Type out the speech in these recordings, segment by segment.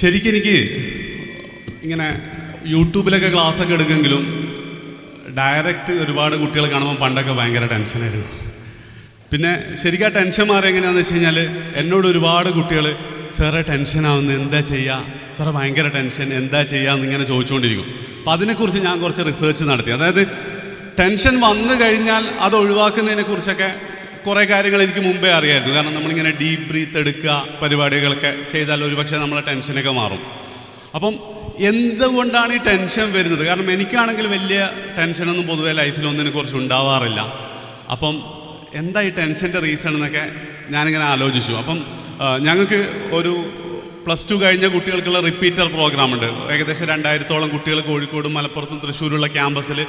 ശരിക്കും എനിക്ക് ഇങ്ങനെ യൂട്യൂബിലൊക്കെ ക്ലാസ്സൊക്കെ എടുക്കുമെങ്കിലും ഡയറക്റ്റ് ഒരുപാട് കുട്ടികളെ കാണുമ്പോൾ പണ്ടൊക്കെ ഭയങ്കര ടെൻഷനായിരുന്നു. പിന്നെ ശരിക്കും ആ ടെൻഷൻ മാറി എങ്ങനെയാണെന്ന് വെച്ച് കഴിഞ്ഞാൽ എന്നോട് ഒരുപാട് കുട്ടികൾ സാറേ ടെൻഷനാവുന്നു. എന്താ ചെയ്യുക സാറേ ഭയങ്കര ടെൻഷൻ. എന്താ ചെയ്യുക എന്നിങ്ങനെ ചോദിച്ചുകൊണ്ടിരിക്കും അപ്പോൾ അതിനെക്കുറിച്ച് ഞാൻ കുറച്ച് റിസർച്ച് നടത്തി. അതായത് ടെൻഷൻ വന്നു കഴിഞ്ഞാൽ അത് ഒഴിവാക്കുന്നതിനെ കുറിച്ചൊക്കെ കുറേ കാര്യങ്ങൾ എനിക്ക് മുമ്പേ അറിയായിരുന്നു. കാരണം നമ്മളിങ്ങനെ ഡീപ്പ് ബ്രീത്ത് എടുക്കുക പരിപാടികളൊക്കെ ചെയ്താൽ ഒരുപക്ഷെ നമ്മളെ ടെൻഷനൊക്കെ മാറും. അപ്പം എന്തുകൊണ്ടാണ് ഈ ടെൻഷൻ വരുന്നത്? കാരണം എനിക്കാണെങ്കിൽ വലിയ ടെൻഷനൊന്നും പൊതുവേ ലൈഫിൽ ഒന്നിനെ കുറിച്ച് ഉണ്ടാവാറില്ല. അപ്പം എന്താ ഈ ടെൻഷന്റെ റീസൺ എന്നൊക്കെ ഞാനിങ്ങനെ ആലോചിച്ചു. അപ്പം ഞങ്ങൾക്ക് ഒരു പ്ലസ് ടു കഴിഞ്ഞ കുട്ടികൾക്കുള്ള റിപ്പീറ്റർ പ്രോഗ്രാം ഉണ്ട്. ഏകദേശം രണ്ടായിരത്തോളം കുട്ടികൾ കോഴിക്കോടും മലപ്പുറത്തും തൃശ്ശൂരുള്ള ക്യാമ്പസിൽ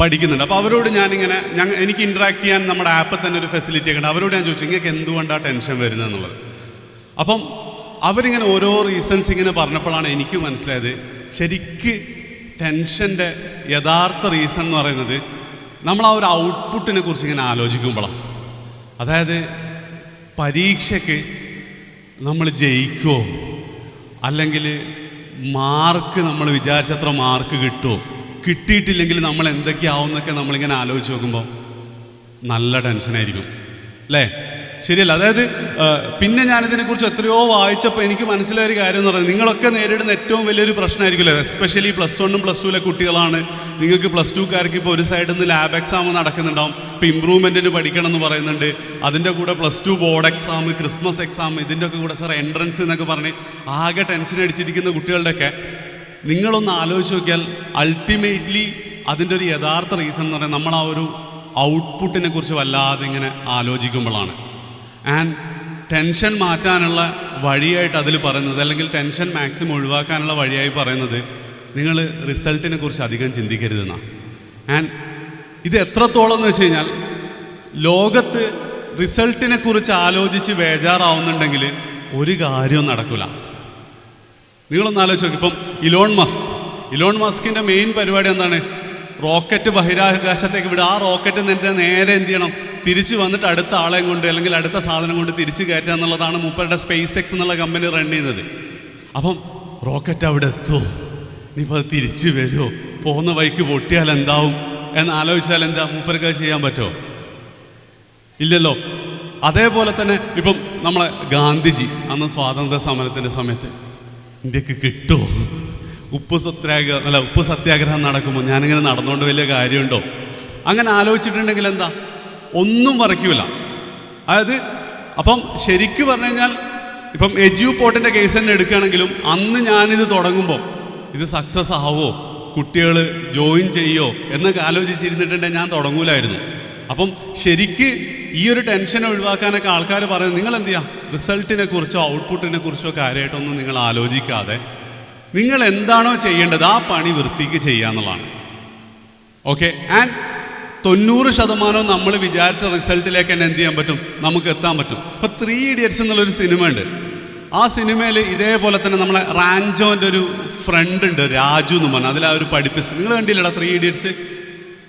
പഠിക്കുന്നുണ്ട്. അപ്പോൾ അവരോട് ഞാനിങ്ങനെ ഞങ്ങൾ എനിക്ക് ഇൻട്രാക്ട് ചെയ്യാൻ നമ്മുടെ ആപ്പിൽ തന്നെ ഒരു ഫെസിലിറ്റി ഒക്കെ ഉണ്ട്. അവരോട് ഞാൻ ചോദിച്ചു നിങ്ങൾക്ക് എന്തുകൊണ്ടാണ് ടെൻഷൻ വരുന്നത്? എന്നുള്ളത്. അപ്പം അവരിങ്ങനെ ഓരോ റീസൺസ് ഇങ്ങനെ പറഞ്ഞപ്പോഴാണ് എനിക്ക് മനസ്സിലായത് ശരിക്ക് ടെൻഷന്റെ യഥാർത്ഥ റീസൺ എന്ന് പറയുന്നത് നമ്മൾ ആ ഒരു ഔട്ട്പുട്ടിനെ കുറിച്ച് ഇങ്ങനെ ആലോചിക്കുമ്പോഴാണ് അതായത് പരീക്ഷയ്ക്ക് നമ്മൾ ജയിക്കുമോ അല്ലെങ്കിൽ മാർക്ക് നമ്മൾ വിചാരിച്ചത്ര മാർക്ക് കിട്ടുമോ കിട്ടിയിട്ടില്ലെങ്കിൽ നമ്മൾ എന്തൊക്കെയാവും എന്നൊക്കെ നമ്മളിങ്ങനെ ആലോചിച്ച് നോക്കുമ്പോൾ നല്ല ടെൻഷനായിരിക്കും അല്ലേ? ശരിയല്ല? അതായത് പിന്നെ ഞാനിതിനെക്കുറിച്ച് എത്രയോ വായിച്ചപ്പോൾ എനിക്ക് മനസ്സിലായ ഒരു കാര്യം എന്ന് പറയുന്നത് നിങ്ങളൊക്കെ നേരിടുന്ന ഏറ്റവും വലിയൊരു പ്രശ്നമായിരിക്കുമല്ലോ എസ്പെഷ്യലി പ്ലസ് വണ്ണും പ്ലസ് ടുവിലെ കുട്ടികളാണ്. നിങ്ങൾക്ക് പ്ലസ് ടുക്കാർക്ക് ഇപ്പോൾ ഒരു സൈഡിൽ നിന്ന് ലാബ് എക്സാം നടക്കുന്നുണ്ടാവും. ഇപ്പോൾ ഇമ്പ്രൂവ്മെന്റിന് പഠിക്കണം എന്ന് പറയുന്നുണ്ട്. അതിന്റെ കൂടെ plus two board exam Christmas exam ഇതിന്റെ ഒക്കെ കൂടെ സാർ എൻട്രൻസ് എന്നൊക്കെ പറഞ്ഞ് ആകെ ടെൻഷൻ അടിച്ചിരിക്കുന്ന കുട്ടികളുടെയൊക്കെ നിങ്ങളൊന്ന് ആലോചിച്ച് നോക്കിയാൽ അൾട്ടിമേറ്റ്ലി അതിന്റെ ഒരു യഥാർത്ഥ റീസൺ എന്ന് പറയുന്നത് നമ്മൾ ആ ഒരു ഔട്ട്പുട്ടിനെ കുറിച്ച് വല്ലാതെ ഇങ്ങനെ ആലോചിക്കുമ്പോഴാണ്. ആൻഡ് ടെൻഷൻ മാറ്റാനുള്ള വഴിയായിട്ട് അതിൽ പറയുന്നത് അല്ലെങ്കിൽ ടെൻഷൻ മാക്സിമം ഒഴിവാക്കാനുള്ള വഴിയായി പറയുന്നത് നിങ്ങൾ റിസൾട്ടിനെ കുറിച്ച് അധികം ചിന്തിക്കരുതെന്നാണ് ആൻഡ് ഇത് എത്രത്തോളം എന്ന് വെച്ച് കഴിഞ്ഞാൽ ലോകത്ത് റിസൾട്ടിനെ കുറിച്ച് ആലോചിച്ച് ബേജാറാവുന്നുണ്ടെങ്കിൽ ഒരു കാര്യവും നടക്കില്ല നിങ്ങളൊന്ന് ആലോചിച്ച് നോക്കി. ഇപ്പം ഇലോൺ മസ്ക്. ഇലോൺ മസ്കിന്റെ മെയിൻ പരിപാടി എന്താണ്? റോക്കറ്റ് ബഹിരാകാശത്തേക്ക് വിടുക ആ റോക്കറ്റ് നിന്റെ നേരെ എന്ത് ചെയ്യണം? തിരിച്ചു വന്നിട്ട് അടുത്ത ആളെയും കൊണ്ട് അല്ലെങ്കിൽ അടുത്ത സാധനം കൊണ്ട് തിരിച്ചു കയറ്റുക എന്നുള്ളതാണ് മൂപ്പരുടെ സ്പേസ് എക്സ് എന്നുള്ള കമ്പനി റൺ ചെയ്യുന്നത്. അപ്പം റോക്കറ്റ് അവിടെ എത്തുമോ ഇനിയിപ്പോൾ അത് തിരിച്ചു വരുമോ പോകുന്ന വഴിക്ക് പൊട്ടിയാൽ എന്താവും? എന്ന് ആലോചിച്ചാൽ എന്താ? മൂപ്പർക്ക് ചെയ്യാൻ പറ്റുമോ? ഇല്ലല്ലോ. അതേപോലെ തന്നെ ഇപ്പം നമ്മളെ ഗാന്ധിജി അന്ന് സ്വാതന്ത്ര്യ സമരത്തിന്റെ സമയത്ത് ഇന്ത്യയ്ക്ക് കിട്ടുമോ ഉപ്പ് സത്യാഗ്രഹം അല്ല ഉപ്പ് സത്യാഗ്രഹം നടക്കുമ്പോൾ ഞാനിങ്ങനെ നടന്നുകൊണ്ട് വലിയ കാര്യമുണ്ടോ? അങ്ങനെ ആലോചിച്ചിട്ടുണ്ടെങ്കിൽ എന്താ? ഒന്നും വരയ്ക്കൂല അതായത് അപ്പം ശരിക്ക് പറഞ്ഞു കഴിഞ്ഞാൽ ഇപ്പം എജു പോട്ടിന്റെ കേസ് തന്നെ എടുക്കുകയാണെങ്കിലും അന്ന് ഞാനിത് തുടങ്ങുമ്പോൾ ഇത് സക്സസ് ആവോ? കുട്ടികൾ ജോയിൻ ചെയ്യോ? എന്നൊക്കെ ആലോചിച്ചിരുന്നിട്ടുണ്ടെങ്കിൽ ഞാൻ തുടങ്ങൂലായിരുന്നു. അപ്പം ശരിക്ക് ഈ ഒരു ടെൻഷൻ ഒഴിവാക്കാനൊക്കെ ആൾക്കാർ പറയുന്നത് നിങ്ങൾ എന്ത് ചെയ്യാം റിസൾട്ടിനെ കുറിച്ചോ ഔട്ട്പുട്ടിനെ കുറിച്ചോ കാര്യമായിട്ടൊന്നും നിങ്ങൾ ആലോചിക്കാതെ നിങ്ങൾ എന്താണോ ചെയ്യേണ്ടത് ആ പണി വൃത്തിക്ക് ചെയ്യുക എന്നുള്ളതാണ്. ഓക്കെ ആൻഡ് തൊണ്ണൂറ് ശതമാനവും നമ്മൾ വിചാരിച്ച റിസൾട്ടിലേക്ക് തന്നെ എന്ത് ചെയ്യാൻ പറ്റും? നമുക്ക് എത്താൻ പറ്റും. ഇപ്പൊ ത്രീ ഇഡിയറ്റ്സ് എന്നുള്ളൊരു സിനിമ ഉണ്ട് ആ സിനിമയിൽ ഇതേപോലെ തന്നെ നമ്മളെ റാഞ്ചോന്റെ ഒരു ഫ്രണ്ട് ഉണ്ട് രാജു എന്ന് പറഞ്ഞാൽ അതിൽ ആ ഒരു പഠിപ്പിച്ച് നിങ്ങൾ കണ്ടില്ലടാ ത്രീ ഇഡിയറ്റ്സ്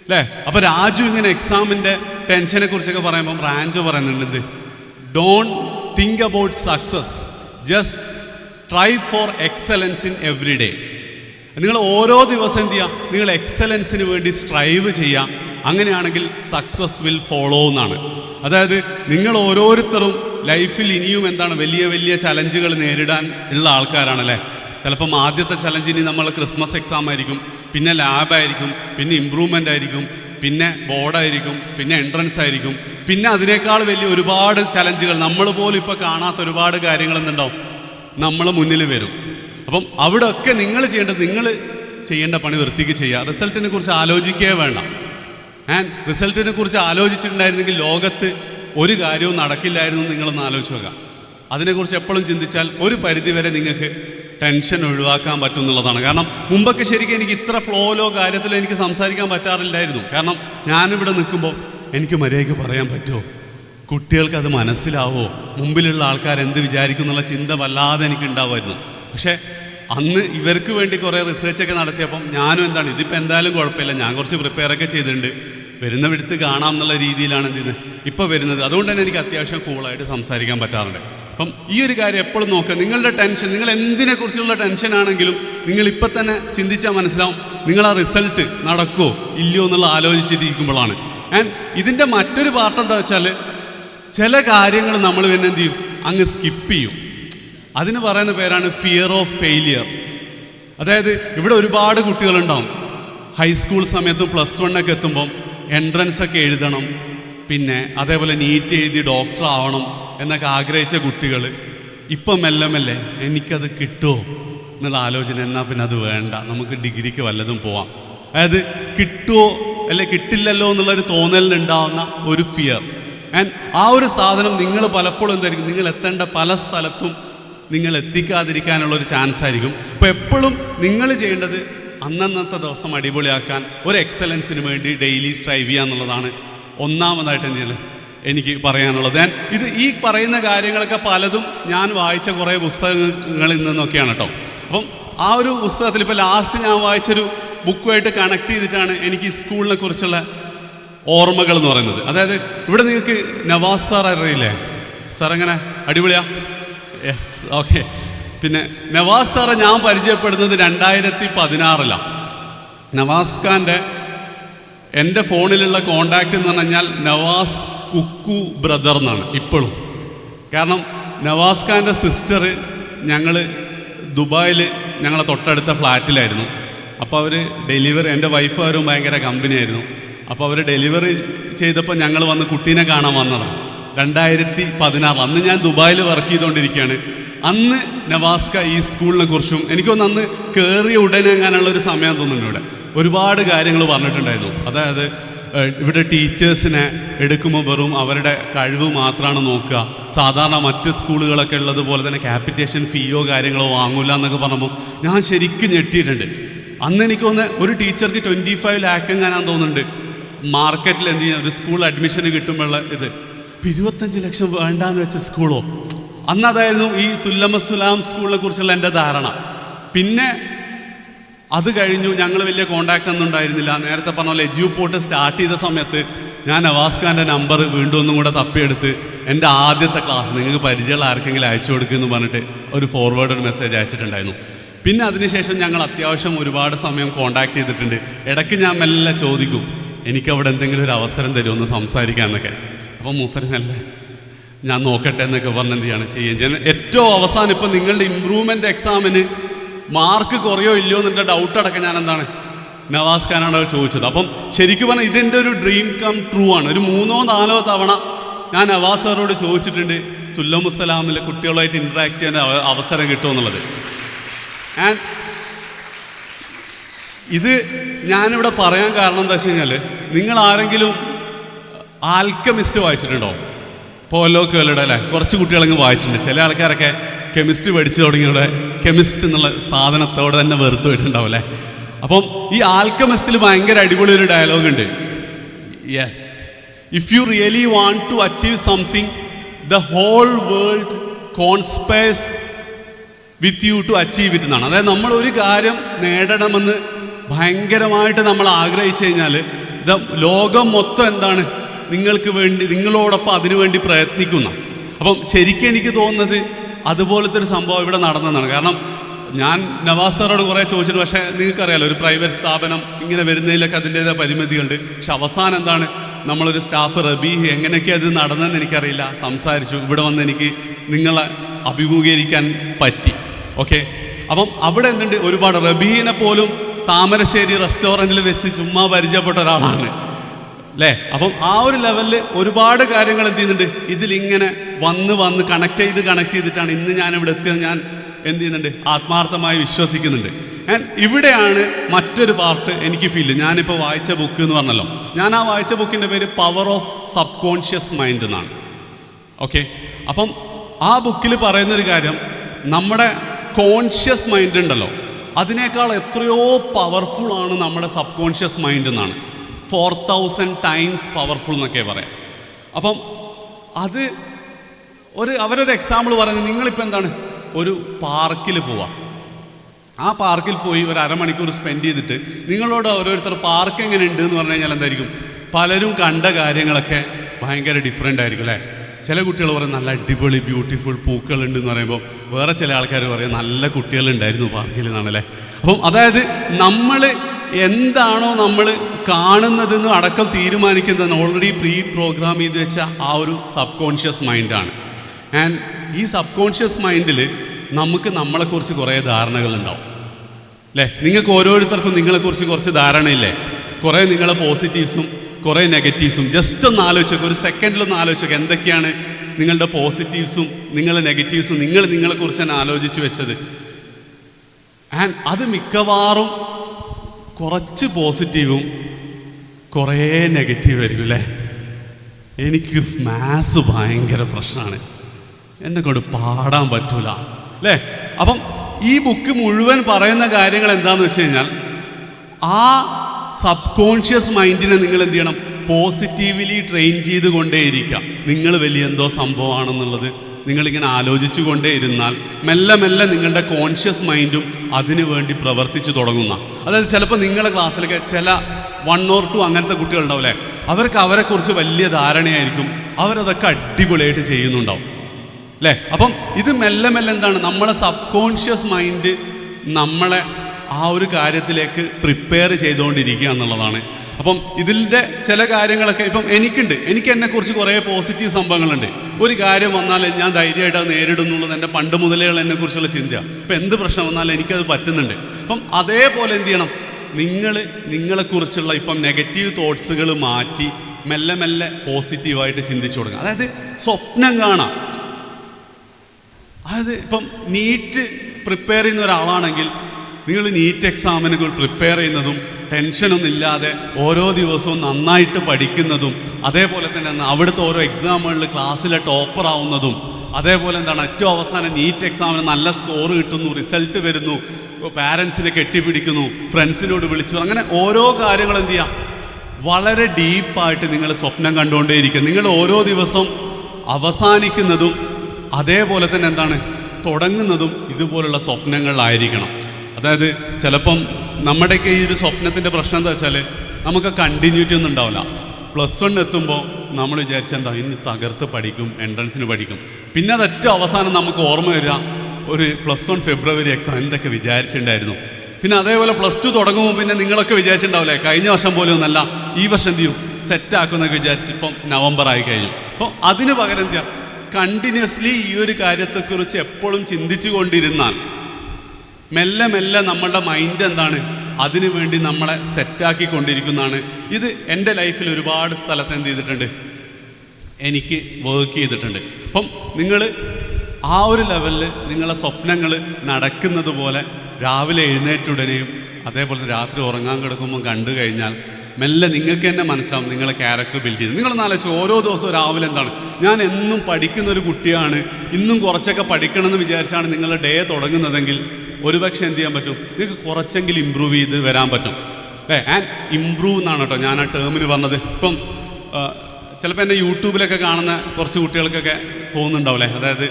അല്ലേ അപ്പോൾ രാജു ഇങ്ങനെ എക്സാമിന്റെ ടെൻഷനെ കുറിച്ചൊക്കെ പറയുമ്പോൾ റാഞ്ചോ പറയുന്നുണ്ട് എന്ത് don't think about success just try for excellence in every day നിങ്ങൾ ഓരോ ദിവസം എന്ത് ചെയ്യുക? നിങ്ങൾ എക്സലൻസിന് വേണ്ടി സ്ട്രൈവ് ചെയ്യുക. അങ്ങനെയാണെങ്കിൽ സക്സസ് വിൽ ഫോളോ എന്നാണ്. അതായത് നിങ്ങൾ ഓരോരുത്തരും ലൈഫിൽ ഇനിയും എന്താണ് വലിയ വലിയ ചലഞ്ചുകൾ നേരിടാൻ ഉള്ള ആൾക്കാരാണല്ലേ? ചിലപ്പം ആദ്യത്തെ ചലഞ്ച് ഇനി നമ്മൾ ക്രിസ്മസ് എക്സാം ആയിരിക്കും പിന്നെ ലാബായിരിക്കും പിന്നെ ഇമ്പ്രൂവ്മെന്റ് ആയിരിക്കും പിന്നെ ബോർഡായിരിക്കും പിന്നെ എൻട്രൻസ് ആയിരിക്കും. പിന്നെ അതിനേക്കാൾ വലിയ ഒരുപാട് ചലഞ്ചുകൾ നമ്മൾ പോലും ഇപ്പോൾ കാണാത്ത ഒരുപാട് കാര്യങ്ങൾ എന്തുണ്ടാവും? നമ്മൾ മുന്നിൽ വരും. അപ്പം അവിടെ ഒക്കെ നിങ്ങൾ ചെയ്യേണ്ടത് നിങ്ങൾ ചെയ്യേണ്ട പണി വൃത്തിക്ക് ചെയ്യുക. റിസൾട്ടിനെ കുറിച്ച് ആലോചിക്കേ വേണ്ട. ആൻഡ് റിസൾട്ടിനെ കുറിച്ച് ആലോചിച്ചിട്ടുണ്ടായിരുന്നെങ്കിൽ ലോകത്ത് ഒരു കാര്യവും നടക്കില്ലായിരുന്നു നിങ്ങളൊന്ന് ആലോചിച്ച് നോക്കാം അതിനെക്കുറിച്ച് എപ്പോഴും ചിന്തിച്ചാൽ ഒരു പരിധിവരെ നിങ്ങൾക്ക് ടെൻഷൻ ഒഴിവാക്കാൻ പറ്റും എന്നുള്ളതാണ് കാരണം മുമ്പൊക്കെ ശരിക്കും എനിക്ക് ഇത്ര ഫ്ലോയിലോ കാര്യത്തിലോ എനിക്ക് സംസാരിക്കാൻ പറ്റാറില്ലായിരുന്നു. കാരണം ഞാനിവിടെ നിൽക്കുമ്പോൾ എനിക്ക് മര്യാദയ്ക്ക് പറയാൻ പറ്റുമോ? കുട്ടികൾക്ക് അത് മനസ്സിലാവോ? മുമ്പിലുള്ള ആൾക്കാർ എന്ത് വിചാരിക്കും എന്നുള്ള ചിന്ത വല്ലാതെ എനിക്ക് ഉണ്ടാവുമായിരുന്നു. പക്ഷേ അന്ന് ഇവർക്ക് വേണ്ടി കുറേ റിസർച്ചൊക്കെ നടത്തിയപ്പം ഞാനും എന്താണ് ഇതിപ്പോൾ എന്തായാലും കുഴപ്പമില്ല. ഞാൻ കുറച്ച് പ്രിപ്പയർ ഒക്കെ ചെയ്തിട്ടുണ്ട്. വരുന്ന വിടുത്ത് കാണാം എന്നുള്ള രീതിയിലാണ് എന്ത് ചെയ്യുന്നത്. ഇപ്പോൾ വരുന്നത്. അതുകൊണ്ട് തന്നെ എനിക്ക് അത്യാവശ്യം കൂളായിട്ട് സംസാരിക്കാൻ പറ്റാറുണ്ട്. അപ്പം ഈ ഒരു കാര്യം എപ്പോഴും നോക്കുക. നിങ്ങളുടെ ടെൻഷൻ നിങ്ങൾ എന്തിനെ കുറിച്ചുള്ള ടെൻഷൻ ആണെങ്കിലും നിങ്ങൾ ഇപ്പം തന്നെ ചിന്തിച്ചാൽ മനസ്സിലാവും നിങ്ങൾ ആ റിസൾട്ട് നടക്കുമോ ഇല്ലയോ എന്നുള്ള ആലോചിച്ചിട്ടിരിക്കുമ്പോഴാണ്. ആൻഡ് ഇതിന്റെ മറ്റൊരു പാർട്ട് എന്താ വെച്ചാൽ ചില കാര്യങ്ങൾ നമ്മൾ പിന്നെ എന്ത് ചെയ്യും? അങ്ങ് സ്കിപ്പ് ചെയ്യും. അതിന് പറയുന്ന പേരാണ് ഫിയർ ഓഫ് ഫെയിലിയർ അതായത് ഇവിടെ ഒരുപാട് കുട്ടികളുണ്ടാവും. ഹൈസ്കൂൾ സമയത്തും പ്ലസ് വണ്ണൊക്കെ എത്തുമ്പം എൻട്രൻസ് ഒക്കെ എഴുതണം. പിന്നെ അതേപോലെ നീറ്റ് എഴുതി ഡോക്ടർ ആവണം. എന്നൊക്കെ ആഗ്രഹിച്ച കുട്ടികൾ ഇപ്പം മെല്ലെ മെല്ലെ എനിക്കത് കിട്ടുമോ എന്നുള്ള ആലോചന എന്നാൽ പിന്നെ അത് വേണ്ട. നമുക്ക് ഡിഗ്രിക്ക് വല്ലതും പോവാം. അതായത് കിട്ടുമോ അല്ലെ കിട്ടില്ലല്ലോ എന്നുള്ളൊരു തോന്നലിനുണ്ടാവുന്ന ഒരു ഫിയർ ആൻഡ് ആ ഒരു സാധനം നിങ്ങൾ പലപ്പോഴും എന്തായിരിക്കും നിങ്ങൾ എത്തേണ്ട പല സ്ഥലത്തും നിങ്ങൾ എത്തിക്കാതിരിക്കാനുള്ള ഒരു ചാൻസ് ആയിരിക്കും. അപ്പോൾ എപ്പോഴും നിങ്ങൾ ചെയ്യേണ്ടത് അന്നന്നത്തെ ദിവസം അടിപൊളിയാക്കാൻ ഒരു എക്സലൻസിന് വേണ്ടി ഡെയിലി സ്ട്രൈവ് ചെയ്യുക എന്നുള്ളതാണ്. ഒന്നാമതായിട്ട് എന്ത് ചെയ്യുന്നത് എനിക്ക് പറയാനുള്ളത്. ഞാൻ ഇത് ഈ പറയുന്ന കാര്യങ്ങളൊക്കെ പലതും ഞാൻ വായിച്ച കുറേ പുസ്തകങ്ങളിൽ നിന്നൊക്കെയാണ് കേട്ടോ. അപ്പം ആ ഒരു പുസ്തകത്തിൽ ഇപ്പോൾ ലാസ്റ്റ് ഞാൻ വായിച്ചൊരു ബുക്കുമായിട്ട് കണക്ട് ചെയ്തിട്ടാണ് എനിക്ക് സ്കൂളിനെ കുറിച്ചുള്ള ഓർമ്മകൾ എന്ന് പറയുന്നത്. അതായത് ഇവിടെ നിങ്ങൾക്ക് നവാസ് സാർ അറിയില്ലേ? സാർ എങ്ങനെ? അടിപൊളിയാ? യെസ് ഓക്കെ പിന്നെ നവാസ് സാറെ ഞാൻ പരിചയപ്പെടുന്നത് രണ്ടായിരത്തി പതിനാറിലാണ് നവാസ് ഖാന്റെ എന്റെ ഫോണിലുള്ള കോണ്ടാക്റ്റ് എന്ന് പറഞ്ഞു കഴിഞ്ഞാൽ നവാസ് കുക്കു ബ്രദർ എന്നാണ് ഇപ്പോഴും. കാരണം നവാസ് ഖാന്റെ സിസ്റ്റർ ഞങ്ങൾ ദുബായിൽ ഞങ്ങളെ തൊട്ടടുത്ത ഫ്ലാറ്റിലായിരുന്നു. അപ്പോൾ അവർ ഡെലിവറി എന്റെ വൈഫ് അവരും ഭയങ്കര കമ്പനിയായിരുന്നു അപ്പോൾ അവർ ഡെലിവറി ചെയ്തപ്പോൾ ഞങ്ങൾ വന്ന് കുട്ടീനെ കാണാൻ വന്നതാണ്. രണ്ടായിരത്തി പതിനാറ് അന്ന് ഞാൻ ദുബായിൽ വർക്ക് ചെയ്തുകൊണ്ടിരിക്കുകയാണ് അന്ന് നവാസ്ക ഈ സ്കൂളിനെ കുറിച്ചും എനിക്കൊന്ന് അന്ന് കയറിയ ഉടനെ അങ്ങനെയുള്ള ഒരു സമയം തോന്നുന്നുണ്ട് ഇവിടെ. ഒരുപാട് കാര്യങ്ങൾ പറഞ്ഞിട്ടുണ്ടായിരുന്നു. അതായത് ഇവിടെ ടീച്ചേഴ്സിനെ എടുക്കുമ്പോൾ വെറും അവരുടെ കഴിവ് മാത്രമാണ് നോക്കുക. സാധാരണ മറ്റ് സ്കൂളുകളൊക്കെ ഉള്ളതുപോലെ തന്നെ ക്യാപിറ്റേഷൻ ഫീയോ കാര്യങ്ങളോ വാങ്ങൂല എന്നൊക്കെ പറഞ്ഞപ്പോൾ ഞാൻ ശരിക്കും ഞെട്ടിയിട്ടുണ്ട്. അന്ന് എനിക്ക് തോന്നുന്നത് ഒരു ടീച്ചർക്ക് ട്വന്റി ഫൈവ് ലാക്ക് എങ്ങാനാൻ തോന്നുന്നുണ്ട്. മാർക്കറ്റിൽ എന്ത് ചെയ്യുക ഒരു സ്കൂൾ അഡ്മിഷൻ കിട്ടുമ്പോഴുള്ള ഇത്. ഇരുപത്തഞ്ച് ലക്ഷം വേണ്ടാന്ന് വെച്ച സ്കൂളോ? അന്നതായിരുന്നു ഈ സുല്ലമസുലാം സ്കൂളിനെ കുറിച്ചുള്ള എന്റെ ധാരണ. പിന്നെ അത് കഴിഞ്ഞു ഞങ്ങൾ വലിയ കോണ്ടാക്റ്റ് ഒന്നും ഉണ്ടായിരുന്നില്ല. നേരത്തെ പറഞ്ഞ പോലെ എജ്യൂ പോർട്ട് സ്റ്റാർട്ട് ചെയ്ത സമയത്ത് ഞാൻ അവാസ്ഖാന്റെ നമ്പർ വീണ്ടും ഒന്നും കൂടെ തപ്പിയെടുത്ത് എന്റെ ആദ്യത്തെ ക്ലാസ് നിങ്ങൾക്ക് പരിചയമുള്ള ആർക്കെങ്കിലും അയച്ചു കൊടുക്കുമെന്ന് പറഞ്ഞിട്ട് ഒരു ഫോർവേഡ് ഒരു മെസ്സേജ് അയച്ചിട്ടുണ്ടായിരുന്നു. പിന്നെ അതിനുശേഷം ഞങ്ങൾ അത്യാവശ്യം ഒരുപാട് സമയം കോണ്ടാക്ട് ചെയ്തിട്ടുണ്ട്. ഇടയ്ക്ക് ഞാൻ മെല്ലെ ചോദിക്കും എനിക്കവിടെ എന്തെങ്കിലും ഒരു അവസരം തരുമെന്ന് സംസാരിക്കാമെന്നൊക്കെ അപ്പോൾ മൂപ്പരനല്ലേ ഞാൻ നോക്കട്ടെ എന്നൊക്കെ പറഞ്ഞ് എന്ത് ചെയ്യാണ്? ചെയ്യുകയും ഏറ്റവും അവസാനം ഇപ്പം നിങ്ങളുടെ ഇമ്പ്രൂവ്മെന്റ് എക്സാമിന് മാർക്ക് കുറയോ ഇല്ലയോ എന്നുള്ള ഡൗട്ട് അടക്കം ഞാൻ എന്താണ് നവാസ് ഖാനാണ് ചോദിച്ചത്. അപ്പം ശരിക്കും പറഞ്ഞാൽ ഇതിന്റെ ഒരു ഡ്രീം കം ട്രൂ ആണ്. ഒരു മൂന്നോ നാലോ തവണ ഞാൻ നവാസ് സാറോട് ചോദിച്ചിട്ടുണ്ട് സുല്ലമുസലാമിലെ കുട്ടികളുമായിട്ട് ഇൻട്രാക്ട് ചെയ്യാൻ അവ- അവസരം കിട്ടുമെന്നുള്ളത് ആൻഡ് ഇത് ഞാനിവിടെ പറയാൻ കാരണം എന്താ വെച്ച് കഴിഞ്ഞാൽ നിങ്ങൾ ആരെങ്കിലും ആൽക്കമിസ്റ്റ് വായിച്ചിട്ടുണ്ടോ? പോലോ കേളുടെ അല്ലേ? കുറച്ച് കുട്ടികളെങ്കിലും വായിച്ചിട്ടുണ്ട്. ചില ആൾക്കാരൊക്കെ കെമിസ്ട്രി പഠിച്ചു തുടങ്ങിയവിടെ കെമിസ്റ്റ് എന്നുള്ള സാധനത്തോടെ തന്നെ വെറുത്ത് പോയിട്ടുണ്ടാവും അല്ലേ? അപ്പം ഈ ആൽക്കമിസ്റ്റിൽ ഭയങ്കര അടിപൊളി ഒരു ഡയലോഗ് ഉണ്ട്. Yes if you really want to achieve something the whole world conspires with you to achieve it എന്നാണ്. അതായത് നമ്മൾ ഒരു കാര്യം നേടണമെന്ന് ഭയങ്കരമായിട്ട് നമ്മൾ ആഗ്രഹിച്ചു കഴിഞ്ഞാൽ ദ ലോകം മൊത്തം എന്താണ്? നിങ്ങൾക്ക് വേണ്ടി നിങ്ങളോടൊപ്പം അതിനു വേണ്ടി പ്രയത്നിക്കുന്ന. അപ്പം ശരിക്കും എനിക്ക് തോന്നുന്നത് അതുപോലത്തെ ഒരു സംഭവം ഇവിടെ നടന്നതാണ് കാരണം ഞാൻ നവാസ് സാറോട് കുറേ ചോദിച്ചിട്ട് പക്ഷേ നിങ്ങൾക്കറിയാലോ ഒരു പ്രൈവറ്റ് സ്ഥാപനം ഇങ്ങനെ വരുന്നതിലൊക്കെ അതിന്റേതായ പരിമിതികളുണ്ട്. പക്ഷെ അവസാനം എന്താണ്? നമ്മളൊരു സ്റ്റാഫ് റബി എങ്ങനെയൊക്കെ അത് നടന്നതെന്ന് എനിക്കറിയില്ല. സംസാരിച്ചു. ഇവിടെ വന്ന് എനിക്ക് നിങ്ങളെ അഭിമുഖീകരിക്കാൻ പറ്റി. ഓക്കെ? അപ്പം അവിടെ എന്തുണ്ട്? ഒരുപാട്. റബീനെ പോലും താമരശ്ശേരി റെസ്റ്റോറന്റിൽ വെച്ച് ചുമ്മാ പരിചയപ്പെട്ട ഒരാളാണ്. അല്ലേ? അപ്പം ആ ഒരു ലെവലിൽ ഒരുപാട് കാര്യങ്ങൾ എന്ത് ചെയ്യുന്നുണ്ട്? ഇതിലിങ്ങനെ വന്ന് വന്ന് കണക്ട് ചെയ്ത് കണക്ട് ചെയ്തിട്ടാണ് ഇന്ന് ഞാൻ ഇവിടെ എത്തിയത്. ഞാൻ എന്ത് ചെയ്യുന്നുണ്ട്? ആത്മാർത്ഥമായി വിശ്വസിക്കുന്നുണ്ട്. ആൻഡ് ഇവിടെയാണ് മറ്റൊരു പാർട്ട് എനിക്ക് ഫീൽ ഞാനിപ്പോൾ വായിച്ച ബുക്ക് എന്ന് പറഞ്ഞല്ലോ. ഞാൻ ആ വായിച്ച ബുക്കിന്റെ പേര് power of subconscious mind എന്നാണ്. ഓക്കെ അപ്പം ആ ബുക്കിൽ പറയുന്നൊരു കാര്യം നമ്മുടെ കോൺഷ്യസ് മൈൻഡ് ഉണ്ടല്ലോ. അതിനേക്കാൾ എത്രയോ പവർഫുൾ ആണ് നമ്മുടെ സബ് കോൺഷ്യസ് മൈൻഡ് എന്നാണ്. ഫോർ തൗസൻഡ് ടൈംസ് പവർഫുൾ എന്നൊക്കെ പറയാം. അപ്പം അത് ഒരു അവരൊരു എക്സാമ്പിൾ പറയുന്നത് നിങ്ങളിപ്പോൾ എന്താണ്? ഒരു പാർക്കിൽ പോവാം. ആ പാർക്കിൽ പോയി ഒരു അരമണിക്കൂർ സ്പെൻഡ് ചെയ്തിട്ട് നിങ്ങളോട് ഓരോരുത്തർ പാർക്ക് എങ്ങനെ ഉണ്ട് എന്ന് പറഞ്ഞു കഴിഞ്ഞാൽ എന്തായിരിക്കും? പലരും കണ്ട കാര്യങ്ങളൊക്കെ ഭയങ്കര ഡിഫറെന്റ് ആയിരിക്കും അല്ലേ? ചില കുട്ടികൾ പറയും നല്ല അടിപൊളി ബ്യൂട്ടിഫുൾ പൂക്കളുണ്ട് എന്ന് പറയുമ്പോൾ വേറെ ചില ആൾക്കാർ പറയും നല്ല കുട്ടികളുണ്ടായിരുന്നു പാർക്കിൽ നിന്നാണല്ലേ അപ്പം അതായത് നമ്മൾ എന്താണോ നമ്മൾ കാണുന്നതെന്ന് അടക്കം തീരുമാനിക്കുന്നത് ഓൾറെഡി പ്രീ പ്രോഗ്രാം ചെയ്ത് വെച്ച ആ ഒരു സബ് കോൺഷ്യസ് മൈൻഡാണ് ആൻഡ് ഈ സബ് കോൺഷ്യസ് മൈൻഡിൽ നമുക്ക് നമ്മളെക്കുറിച്ച് കുറേ ധാരണകളുണ്ടാവും അല്ലേ നിങ്ങൾക്ക് ഓരോരുത്തർക്കും നിങ്ങളെക്കുറിച്ച് കുറച്ച് ധാരണയില്ലേ കുറേ നിങ്ങളെ പോസിറ്റീവ്സും കുറേ നെഗറ്റീവ്സും ജസ്റ്റ് ഒന്ന് ആലോചിച്ചൊക്കെ. ഒരു സെക്കൻഡിലൊന്ന് ആലോചിച്ചൊക്കെ. എന്തൊക്കെയാണ് നിങ്ങളുടെ പോസിറ്റീവ്സും നിങ്ങളുടെ നെഗറ്റീവ്സും നിങ്ങൾ നിങ്ങളെക്കുറിച്ച് തന്നെ ആലോചിച്ച് വെച്ചത്? ആൻഡ് അത് മിക്കവാറും കുറച്ച് പോസിറ്റീവും കുറേ നെഗറ്റീവ് ആയിരിക്കും അല്ലേ എനിക്ക് മാത്സ് ഭയങ്കര പ്രശ്നമാണ് എന്നെ കൊണ്ട് പാടാൻ പറ്റൂല അല്ലേ അപ്പം ഈ ബുക്ക് മുഴുവൻ പറയുന്ന കാര്യങ്ങൾ എന്താണെന്ന് വെച്ച് കഴിഞ്ഞാൽ ആ സബ് കോൺഷ്യസ് മൈൻഡിനെ നിങ്ങൾ എന്ത് ചെയ്യണം? പോസിറ്റീവ്ലി ട്രെയിൻ ചെയ്തുകൊണ്ടേയിരിക്കുക നിങ്ങൾ വലിയ എന്തോ സംഭവമാണെന്നുള്ളത് നിങ്ങളിങ്ങനെ ആലോചിച്ചു കൊണ്ടേ ഇരുന്നാൽ മെല്ലെ മെല്ലെ നിങ്ങളുടെ കോൺഷ്യസ് മൈൻഡും അതിനു വേണ്ടി പ്രവർത്തിച്ചു തുടങ്ങുന്ന. അതായത് ചിലപ്പോൾ നിങ്ങളുടെ ക്ലാസ്സിലൊക്കെ ചില വൺ ഓർ ടു അങ്ങനത്തെ കുട്ടികളുണ്ടാവില്ലേ? അവർക്ക് അവരെക്കുറിച്ച് വലിയ ധാരണയായിരിക്കും. അവരതൊക്കെ അടിപൊളിയായിട്ട് ചെയ്യുന്നുണ്ടാവും. അല്ലേ അപ്പം ഇത് മെല്ലെ മെല്ലെ എന്താണ്? നമ്മളെ സബ് കോൺഷ്യസ് മൈൻഡ് നമ്മളെ ആ ഒരു കാര്യത്തിലേക്ക് പ്രിപ്പയർ ചെയ്തുകൊണ്ടിരിക്കുക എന്നുള്ളതാണ്. അപ്പം ഇതിന്റെ ചില കാര്യങ്ങളൊക്കെ ഇപ്പം എനിക്കുണ്ട്. എനിക്ക് എന്നെക്കുറിച്ച് കുറേ പോസിറ്റീവ് സംഭവങ്ങളുണ്ട്. ഒരു കാര്യം വന്നാൽ ഞാൻ ധൈര്യമായിട്ട് അത് നേരിടുന്നുള്ളത് എന്റെ പണ്ട് മുതലേ ഉള്ള എന്നെക്കുറിച്ചുള്ള ചിന്തയാണ് ഇപ്പം എന്ത് പ്രശ്നം വന്നാലും എനിക്കത് പറ്റുന്നുണ്ട്. അപ്പം അതേപോലെ എന്ത് ചെയ്യണം? നിങ്ങൾ നിങ്ങളെക്കുറിച്ചുള്ള ഇപ്പം നെഗറ്റീവ് തോട്ട്സുകൾ മാറ്റി മെല്ലെ മെല്ലെ പോസിറ്റീവായിട്ട് ചിന്തിച്ചു കൊടുക്കുക അതായത് സ്വപ്നം കാണാം. അതായത് ഇപ്പം നീറ്റ് പ്രിപ്പയർ ചെയ്യുന്ന ഒരാളാണെങ്കിൽ നിങ്ങൾ നീറ്റ് എക്സാമിന് പ്രിപ്പയർ ചെയ്യുന്നതും ടെൻഷനൊന്നും ഇല്ലാതെ ഓരോ ദിവസവും നന്നായിട്ട് പഠിക്കുന്നതും അതേപോലെ തന്നെ അവിടുത്തെ ഓരോ എക്സാമുകളിൽ ക്ലാസ്സിലെ ടോപ്പർ ആവുന്നതും അതേപോലെ എന്താണ് ഏറ്റവും അവസാനം നീറ്റ് എക്സാമിന് നല്ല സ്കോർ കിട്ടുന്നു റിസൾട്ട് വരുന്നു പാരൻസിനെ കെട്ടിപ്പിടിക്കുന്നു ഫ്രണ്ട്സിനോട് വിളിച്ചു അങ്ങനെ ഓരോ കാര്യങ്ങൾ എന്ത് ചെയ്യാം? വളരെ ഡീപ്പായിട്ട് നിങ്ങൾ സ്വപ്നം കണ്ടുകൊണ്ടേയിരിക്കുക നിങ്ങൾ ഓരോ ദിവസം അവസാനിക്കുന്നതും അതേപോലെ തന്നെ എന്താണ്? തുടങ്ങുന്നതും ഇതുപോലുള്ള സ്വപ്നങ്ങളിലായിരിക്കണം അതായത് ചിലപ്പം നമ്മുടെയൊക്കെ ഈ ഒരു സ്വപ്നത്തിന്റെ പ്രശ്നം എന്താ വെച്ചാൽ നമുക്ക് കണ്ടിന്യൂറ്റി ഒന്നും ഉണ്ടാവില്ല. പ്ലസ് വൺ എത്തുമ്പോൾ നമ്മൾ വിചാരിച്ച എന്താ? ഇന്ന് തകർത്ത് പഠിക്കും എൻട്രൻസിന് പഠിക്കും. പിന്നെ അത് ഏറ്റവും അവസാനം നമുക്ക് ഓർമ്മ വരിക ഒരു പ്ലസ് വൺ ഫെബ്രുവരി എക്സാം എന്തൊക്കെ വിചാരിച്ചിട്ടുണ്ടായിരുന്നു? പിന്നെ അതേപോലെ പ്ലസ് ടു തുടങ്ങുമ്പോൾ പിന്നെ നിങ്ങളൊക്കെ വിചാരിച്ചിട്ടുണ്ടാവില്ലേ? കഴിഞ്ഞ വർഷം പോലും ഒന്നല്ല ഈ വർഷം എന്ത് ചെയ്യും? സെറ്റ് ആക്കുമെന്നൊക്കെ വിചാരിച്ച് ഇപ്പം നവംബർ ആയി കഴിഞ്ഞു. അപ്പോൾ അതിന് പകരം എന്താ കണ്ടിന്യൂസ്ലി ഈ ഒരു കാര്യത്തെക്കുറിച്ച് എപ്പോഴും ചിന്തിച്ചു കൊണ്ടിരുന്നാൽ മെല്ലെ മെല്ലെ നമ്മളുടെ മൈൻഡ് എന്താണ്? അതിനു വേണ്ടി നമ്മളെ സെറ്റാക്കി കൊണ്ടിരിക്കുന്നതാണ് ഇത് എന്റെ ലൈഫിൽ ഒരുപാട് സ്ഥലത്ത് എന്ത് ചെയ്തിട്ടുണ്ട്? എനിക്ക് വർക്ക് ചെയ്തിട്ടുണ്ട്. അപ്പം നിങ്ങൾ ആ ഒരു ലെവലിൽ നിങ്ങളെ സ്വപ്നങ്ങൾ നടക്കുന്നത് പോലെ രാവിലെ എഴുന്നേറ്റുടനെയും അതേപോലെ രാത്രി ഉറങ്ങാൻ കിടക്കുമ്പോൾ കണ്ടു കഴിഞ്ഞാൽ മെല്ലെ നിങ്ങൾക്ക് തന്നെ മനസ്സിലാവും നിങ്ങളെ ക്യാരക്ടർ ബിൽഡ് ചെയ്ത് നിങ്ങൾ ആലോചിച്ച് ഓരോ ദിവസവും രാവിലെ എന്താണ്? ഞാൻ എന്നും പഠിക്കുന്ന ഒരു കുട്ടിയാണ് ഇന്നും കുറച്ചൊക്കെ പഠിക്കണം എന്ന് വിചാരിച്ചാണ് നിങ്ങളുടെ ഡേ തുടങ്ങുന്നതെങ്കിൽ ഒരുപക്ഷെ എന്ത് ചെയ്യാൻ പറ്റും? നിങ്ങൾക്ക് കുറച്ചെങ്കിലും ഇമ്പ്രൂവ് ചെയ്ത് വരാൻ പറ്റും. ഏ ആൻഡ് ഇമ്പ്രൂവ് എന്നാണ് കേട്ടോ ഞാൻ ആ ടേമിന് പറഞ്ഞത്. ഇപ്പം ചിലപ്പോൾ എന്റെ യൂട്യൂബിലൊക്കെ കാണുന്ന കുറച്ച് കുട്ടികൾക്കൊക്കെ തോന്നുന്നുണ്ടാവില്ലേ അതായത്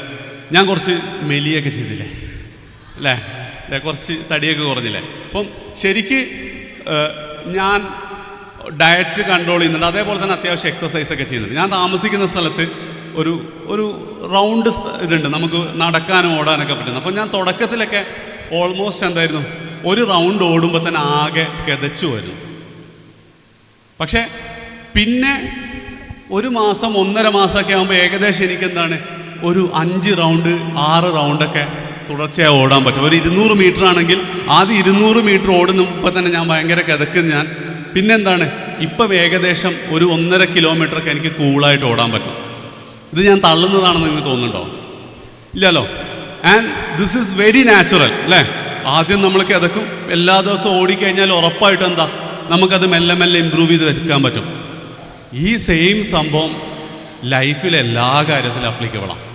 ഞാൻ കുറച്ച് മെലിയൊക്കെ ചെയ്തില്ലേ? അല്ലേ? കുറച്ച് തടിയൊക്കെ കുറഞ്ഞില്ലേ? അപ്പം ശരിക്ക് ഞാൻ ഡയറ്റ് കൺട്രോൾ ചെയ്യുന്നുണ്ട്. അതേപോലെ തന്നെ അത്യാവശ്യം എക്സസൈസ് ഒക്കെ ചെയ്യുന്നുണ്ട്. ഞാൻ താമസിക്കുന്ന സ്ഥലത്ത് ഒരു ഒരു റൗണ്ട് ഇതുണ്ട്. നമുക്ക് നടക്കാനും ഓടാനൊക്കെ പറ്റുന്നു. അപ്പം ഞാൻ തുടക്കത്തിലൊക്കെ ഓൾമോസ്റ്റ് എന്തായിരുന്നു? ഒരു റൗണ്ട് ഓടുമ്പോൾ തന്നെ ആകെ കിതച്ചു വരുന്നു പക്ഷേ പിന്നെ ഒരു മാസം ഒന്നര മാസമൊക്കെ ആകുമ്പോൾ ഏകദേശം എനിക്ക് എന്താണ് ഒരു അഞ്ച് റൗണ്ട് ആറ് റൗണ്ടൊക്കെ തുടർച്ചയായി ഓടാൻ പറ്റും. ഒരു ഇരുന്നൂറ് മീറ്റർ ആണെങ്കിൽ ആദ്യം ഇരുന്നൂറ് മീറ്റർ ഓടുന്ന ഇപ്പം തന്നെ ഞാൻ ഭയങ്കര കിതക്കും ഞാൻ. പിന്നെന്താണ്? ഇപ്പം ഏകദേശം ഒരു ഒന്നര കിലോമീറ്ററൊക്കെ എനിക്ക് കൂളായിട്ട് ഓടാൻ പറ്റും. ഇത് ഞാൻ തള്ളുന്നതാണെന്ന് നിങ്ങൾക്ക് തോന്നുന്നുണ്ടോ? ഇല്ലല്ലോ. And this is very natural അല്ലേ? ആദ്യം നമ്മൾ കിതക്കും. എല്ലാ ദിവസവും ഓടിക്കഴിഞ്ഞാൽ ഉറപ്പായിട്ട് എന്താ? നമുക്കത് മെല്ലെ മെല്ലെ ഇമ്പ്രൂവ് ചെയ്ത് വെക്കാൻ പറ്റും. ഈ സെയിം സംഭവം ലൈഫിലെ എല്ലാ കാര്യത്തിലും അപ്ലിക്കബിളാണ്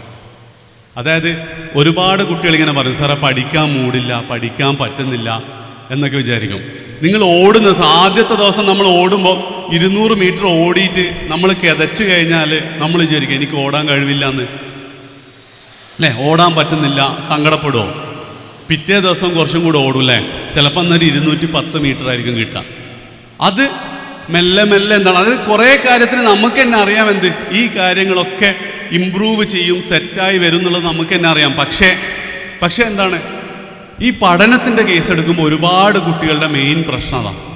അതായത് ഒരുപാട് കുട്ടികൾ ഇങ്ങനെ പറയും സാറേ പഠിക്കാൻ മൂടില്ല പഠിക്കാൻ പറ്റുന്നില്ല എന്നൊക്കെ വിചാരിക്കും. നിങ്ങൾ ഓടുന്ന ആദ്യത്തെ ദിവസം നമ്മൾ ഓടുമ്പോൾ ഇരുന്നൂറ് മീറ്റർ ഓടിയിട്ട് നമ്മൾ കിതച്ച് കഴിഞ്ഞാൽ നമ്മൾ വിചാരിക്കും എനിക്ക് ഓടാൻ കഴിവില്ല എന്ന് അല്ലേ? ഓടാൻ പറ്റുന്നില്ല സങ്കടപ്പെടുമോ പിറ്റേ ദിവസം കുറച്ചും കൂടെ ഓടൂല്ലേ? ചിലപ്പോൾ എന്നൊരു ഇരുന്നൂറ്റി പത്ത് മീറ്റർ ആയിരിക്കും കിട്ടുക. അത് മെല്ലെ മെല്ലെ എന്താണ്? അത് കുറേ കാര്യത്തിന് നമുക്ക് തന്നെ അറിയാം എന്ത്? ഈ കാര്യങ്ങളൊക്കെ ഇമ്പ്രൂവ് ചെയ്യും സെറ്റായി വരും എന്നുള്ളത് നമുക്ക് തന്നെ അറിയാം. പക്ഷേ പക്ഷേ എന്താണ്? ഈ പഠനത്തിന്റെ കേസ് എടുക്കുമ്പോൾ ഒരുപാട് കുട്ടികളുടെ മെയിൻ പ്രശ്നം അതാണ്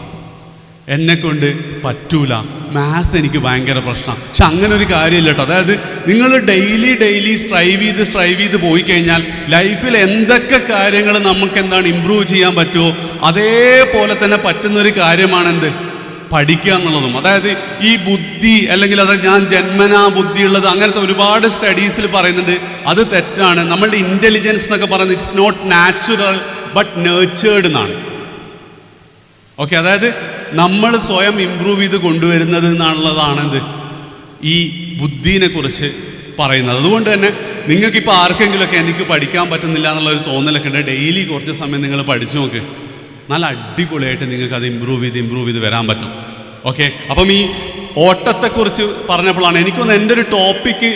എന്നെ കൊണ്ട് പറ്റൂല. മാത്സ് എനിക്ക് ഭയങ്കര പ്രശ്നം. പക്ഷെ അങ്ങനെ ഒരു കാര്യമില്ല കേട്ടോ. അതായത് നിങ്ങൾ ഡെയിലി ഡെയിലി സ്ട്രൈവ് ചെയ്ത് സ്ട്രൈവ് ചെയ്ത് പോയി കഴിഞ്ഞാൽ ലൈഫിൽ എന്തൊക്കെ കാര്യങ്ങൾ നമുക്ക് എന്താണ് ഇമ്പ്രൂവ് ചെയ്യാൻ പറ്റുമോ അതേപോലെ തന്നെ പറ്റുന്നൊരു കാര്യമാണെന്ത്? പഠിക്കുക എന്നുള്ളതും. അതായത് ഈ ബുദ്ധി അല്ലെങ്കിൽ അത് ഞാൻ ജന്മനാ ബുദ്ധിയുള്ളത് അങ്ങനത്തെ ഒരുപാട് സ്റ്റഡീസിൽ പറയുന്നുണ്ട്. അത് തെറ്റാണ്. നമ്മളുടെ ഇന്റലിജൻസ് എന്നൊക്കെ പറയുന്നത് it's not natural but nurtured എന്നാണ്. ഓക്കെ അതായത് നമ്മൾ സ്വയം ഇമ്പ്രൂവ് ചെയ്ത് കൊണ്ടുവരുന്നത് എന്നുള്ളതാണ് എന്ത് ഈ ബുദ്ധിനെ കുറിച്ച് പറയുന്നത്. അതുകൊണ്ട് തന്നെ നിങ്ങൾക്കിപ്പോൾ ആർക്കെങ്കിലുമൊക്കെ എനിക്ക് പഠിക്കാൻ പറ്റുന്നില്ല എന്നുള്ള ഒരു തോന്നലൊക്കെ ഉണ്ട്. ഡെയിലി കുറച്ച് സമയം നിങ്ങൾ പഠിച്ചു നോക്ക്. നല്ല അടിപൊളിയായിട്ട് നിങ്ങൾക്ക് അത് ഇമ്പ്രൂവ് ചെയ്ത് ഇമ്പ്രൂവ് ചെയ്ത് വരാൻ പറ്റും. ഓക്കെ അപ്പം ഈ ഓട്ടത്തെക്കുറിച്ച് പറഞ്ഞപ്പോഴാണ് എനിക്കൊന്ന് എന്റെ ഒരു ടോപ്പിക്ക്